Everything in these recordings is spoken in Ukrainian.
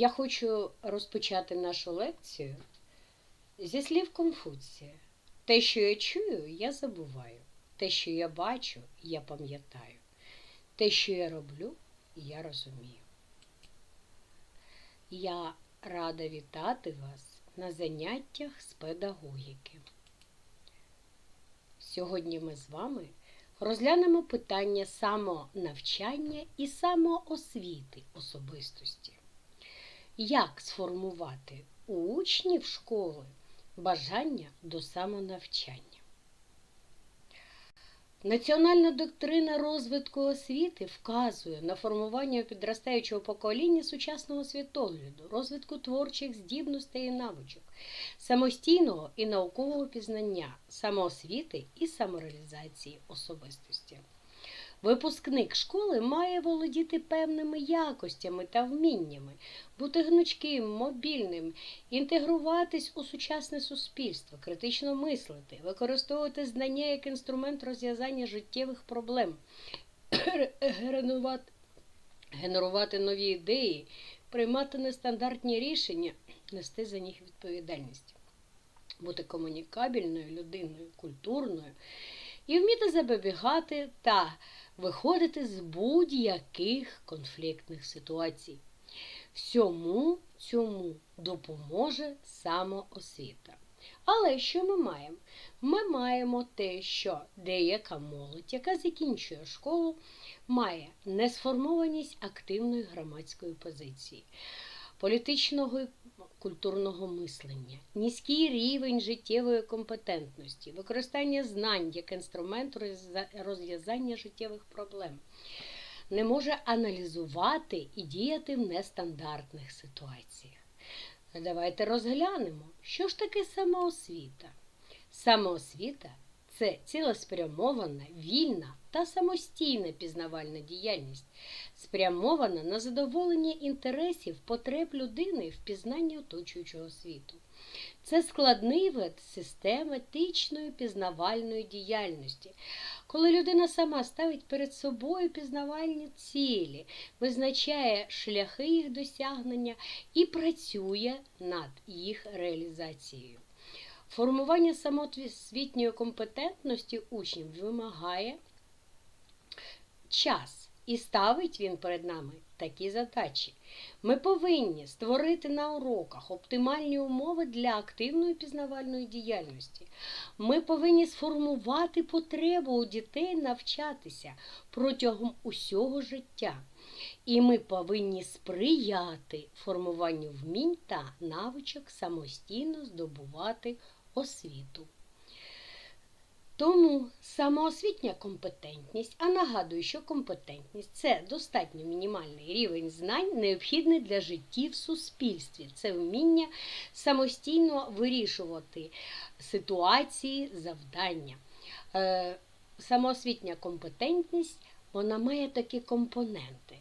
Я хочу розпочати нашу лекцію зі слів Конфуція. Те, що я чую, я забуваю. Те, що я бачу, я пам'ятаю. Те, що я роблю, я розумію. Я рада вітати вас на заняттях з педагогіки. Сьогодні ми з вами розглянемо питання самонавчання і самоосвіти особистості. Як сформувати у учнів школи бажання до самонавчання? Національна доктрина розвитку освіти вказує на формування підростаючого покоління сучасного світогляду, розвитку творчих здібностей і навичок, самостійного і наукового пізнання, самоосвіти і самореалізації особистості. Випускник школи має володіти певними якостями та вміннями, бути гнучким, мобільним, інтегруватись у сучасне суспільство, критично мислити, використовувати знання як інструмент розв'язання життєвих проблем, генерувати, нові ідеї, приймати нестандартні рішення, нести за них відповідальність, бути комунікабельною людиною, культурною і вміти запобігати та виходити з будь-яких конфліктних ситуацій. Всьому цьому допоможе самоосвіта. Але що ми маємо? Ми маємо те, що деяка молодь, яка закінчує школу, має несформованість активної громадської позиції, політичного культурного мислення, низький рівень життєвої компетентності, використання знань як інструмент розв'язання життєвих проблем, не може аналізувати і діяти в нестандартних ситуаціях. Давайте розглянемо, що ж таке самоосвіта. Самоосвіта це цілеспрямована, вільна та самостійна пізнавальна діяльність, спрямована на задоволення інтересів потреб людини в пізнанні оточуючого світу. Це складний вид систематичної пізнавальної діяльності, коли людина сама ставить перед собою пізнавальні цілі, визначає шляхи їх досягнення і працює над їх реалізацією. Формування самоосвітньої компетентності учнів вимагає час. І ставить він перед нами такі задачі. Ми повинні створити на уроках оптимальні умови для активної пізнавальної діяльності. Ми повинні сформувати потребу у дітей навчатися протягом усього життя. І ми повинні сприяти формуванню вмінь та навичок самостійно здобувати освіту. Тому самоосвітня компетентність, а нагадую, що компетентність це достатньо мінімальний рівень знань, необхідний для життя в суспільстві. Це вміння самостійно вирішувати ситуації, завдання. Е, самоосвітня компетентність вона має такі компоненти.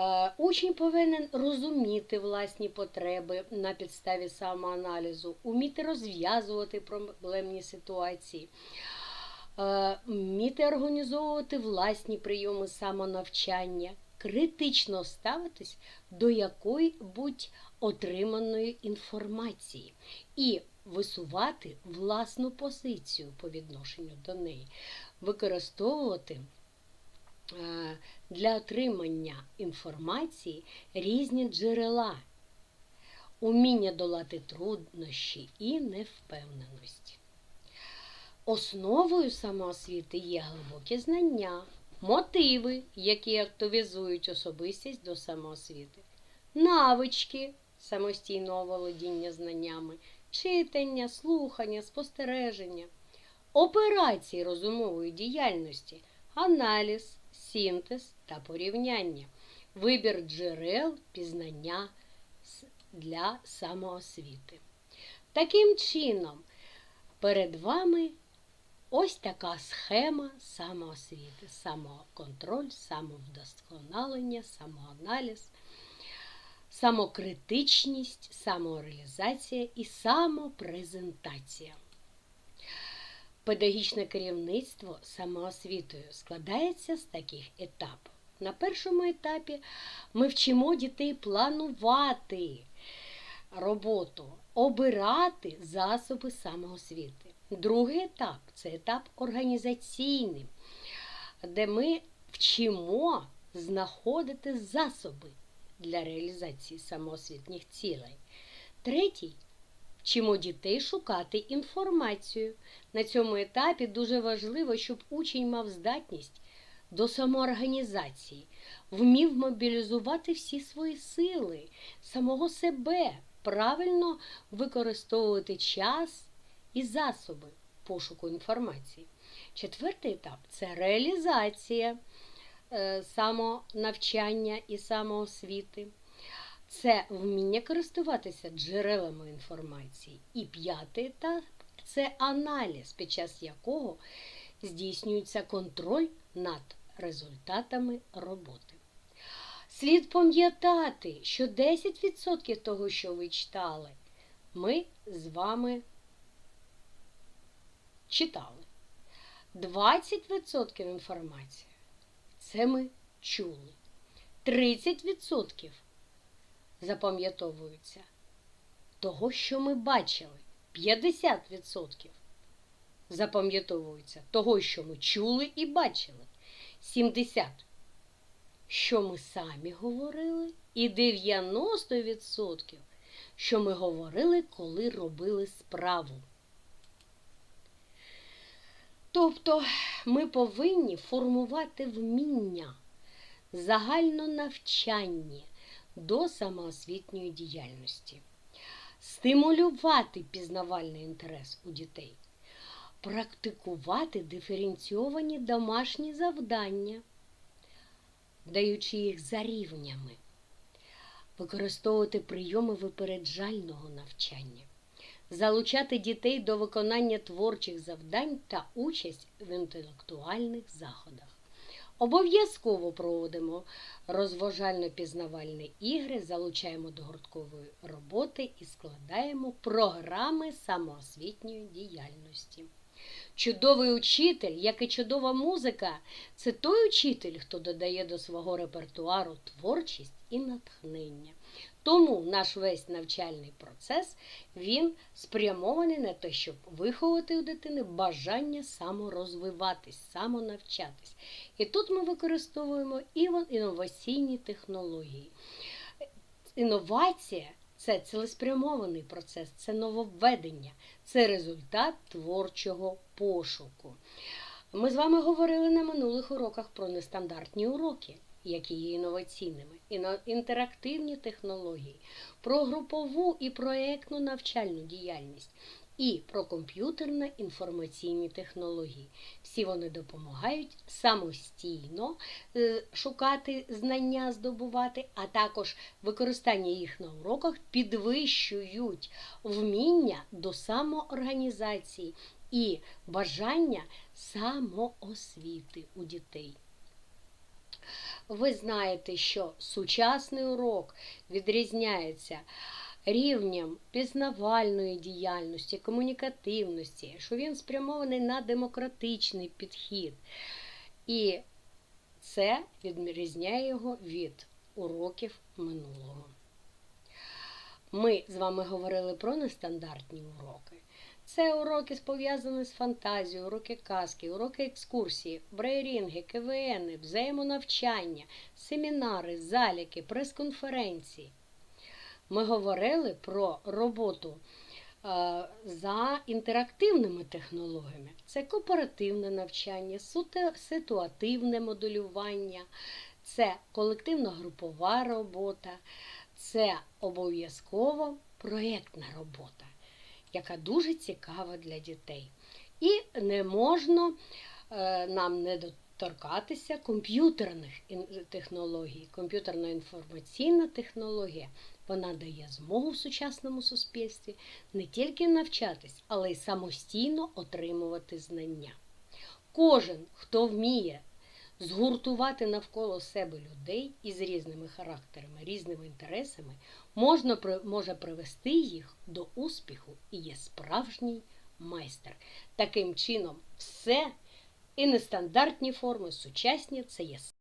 Е, учень повинен розуміти власні потреби на підставі самоаналізу, вміти розв'язувати проблемні ситуації, е, вміти організовувати власні прийоми самонавчання, критично ставитись до якої-будь отриманої інформації і висувати власну позицію по відношенню до неї, використовувати. Е, для отримання інформації різні джерела, уміння долати труднощі і невпевненості. Основою самоосвіти є глибокі знання, мотиви, які активізують особистість до самоосвіти, навички самостійного володіння знаннями, читання, слухання, спостереження, операції розумової діяльності, аналіз синтез та порівняння, вибір джерел пізнання для самоосвіти. Таким чином, перед вами ось така схема самоосвіти, самоконтроль, самовдосконалення, самоаналіз. Самокритичність, самореалізація і самопрезентація. Педагогічне керівництво самоосвітою складається з таких етапів. На першому етапі ми вчимо дітей планувати роботу, обирати засоби самоосвіти. Другий етап це етап організаційний, де ми вчимо знаходити засоби для реалізації самоосвітніх цілей. Третій вчимо дітей шукати інформацію. На цьому етапі дуже важливо, щоб учень мав здатність до самоорганізації, вмів мобілізувати всі свої сили, самого себе, правильно використовувати час і засоби пошуку інформації. Четвертий етап це реалізація е, самонавчання і самоосвіти. Це вміння користуватися джерелами інформації. І п'ятий етап це аналіз, під час якого здійснюється контроль над результатами роботи. Слід пам'ятати, що 10% того, що ви читали, ми з вами читали. 20% інформації це ми чули. 30% запам'ятовуються того, що ми бачили. 50% запам'ятовуються того, що ми чули і бачили. 70% що ми самі говорили, і 90% що ми говорили, коли робили справу. Тобто ми повинні формувати вміння, загальнонавчанні до самоосвітньої діяльності, стимулювати пізнавальний інтерес у дітей, практикувати диференційовані домашні завдання, даючи їх за рівнями, використовувати прийоми випереджального навчання. Залучати дітей до виконання творчих завдань та участь в інтелектуальних заходах. Обов'язково проводимо розважально-пізнавальні ігри, залучаємо до гурткової роботи і складаємо програми самоосвітньої діяльності. Чудовий учитель, як і чудова музика, це той учитель, хто додає до свого репертуару творчість і натхнення. Тому наш весь навчальний процес він спрямований на те, щоб виховати у дитини бажання саморозвиватись, самонавчатись. І тут ми використовуємо інноваційні технології. Інновація це цілеспрямований процес, це нововведення, це результат творчого пошуку. Ми з вами говорили на минулих уроках про нестандартні уроки які є інноваційними, інтерактивні технології, про групову і проєктну навчальну діяльність і про комп'ютерно-інформаційні технології. Всі вони допомагають самостійно е, шукати знання, здобувати, а також використання їх на уроках підвищують вміння до самоорганізації і бажання самоосвіти у дітей. Ви знаєте, що сучасний урок відрізняється рівнем пізнавальної діяльності, комунікативності, що він спрямований на демократичний підхід. І це відрізняє його від уроків минулого. Ми з вами говорили про нестандартні уроки. Це уроки пов'язані з фантазією, уроки казки, уроки екскурсії, брейрінги, КВН, взаємонавчання, семінари, заліки, прес-конференції. Ми говорили про роботу е, за інтерактивними технологіями. Це кооперативне навчання, ситуативне моделювання, це колективно-групова робота, це обов'язково проєктна робота яка дуже цікава для дітей. І не можна е, нам не доторкатися комп'ютерних технологій. Комп'ютерна інформаційна технологія вона дає змогу в сучасному суспільстві не тільки навчатись, але й самостійно отримувати знання. Кожен, хто вміє згуртувати навколо себе людей із різними характерами, різними інтересами, можна, може привести їх до успіху і є справжній майстер. Таким чином, все і нестандартні форми, сучасні це є